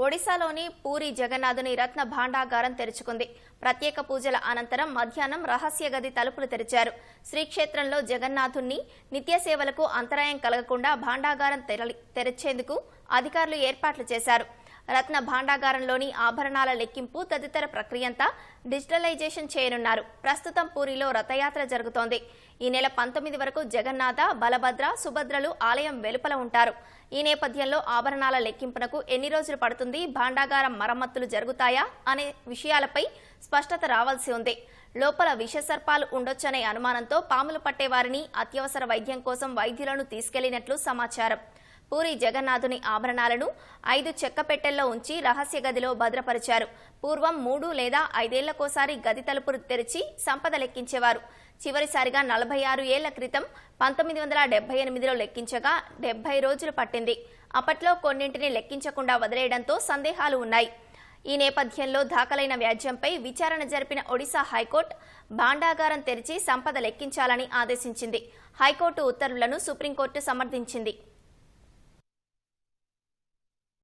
ఒడిశాలోని పూరి జగన్నాథుని రత్న భాండాగారం తెరుచుకుంది. ప్రత్యేక పూజల అనంతరం మధ్యాహ్నం రహస్య గది తలుపులు తెరిచారు. శ్రీక్షేత్రంలో జగన్నాథుణ్ణి నిత్య సేవలకు అంతరాయం కలగకుండా భాండాగారం తెరలి- తెరిచేందుకు అధికారులు ఏర్పాట్లు చేశారు. రత్న భాండాగారంలోని ఆభరణాల లెక్కింపు తదితర ప్రక్రియంతా డిజిటలైజేషన్ చేయనున్నారు. ప్రస్తుతం పూరిలో రథయాత్ర జరుగుతోంది. ఈ నెల పంతొమ్మిది వరకు జగన్నాథ బలభద్ర సుభద్రలు ఆలయం వెలుపల ఉంటారు. ఈ నేపథ్యంలో ఆభరణాల లెక్కింపునకు ఎన్ని రోజులు పడుతుంది? భాండాగారం మరమ్మతులు జరుగుతాయా? అనే విషయాలపై స్పష్టత రావాల్సి ఉంది. లోపల విషసర్పాలు ఉండొచ్చనే అనుమానంతో పాములు పట్టేవారిని అత్యవసర వైద్యం కోసం వైద్యులను తీసుకెళ్ళినట్లు సమాచారం. పూరి జగన్నాథుని ఆభరణాలను ఐదు చెక్క పెట్టెల్లో ఉంచి రహస్య గదిలో భద్రపరిచారు. పూర్వం మూడు లేదా ఐదేళ్ళకోసారి గది తలుపులు తెరిచి సంపద లెక్కించేవారు చివరిసారిగా నలభై ఆరు ఏళ్ళ క్రితం పంతొమ్మిది వందల డెబ్బై ఎనిమిదిలో లెక్కించగా డెబ్బై రోజులు పట్టింది. అప్పట్లో కొన్నింటిని లెక్కించకుండా వదిలేయడంతో సందేహాలు ఉన్నాయి. ఈ నేపథ్యంలో దాఖలైన వ్యాజ్యంపై విచారణ జరిపిన ఒడిశా హైకోర్టు భాండాగారం తెరిచి సంపద లెక్కించాలని ఆదేశించింది. హైకోర్టు ఉత్తర్వులను సుప్రీంకోర్టు సమర్థించింది.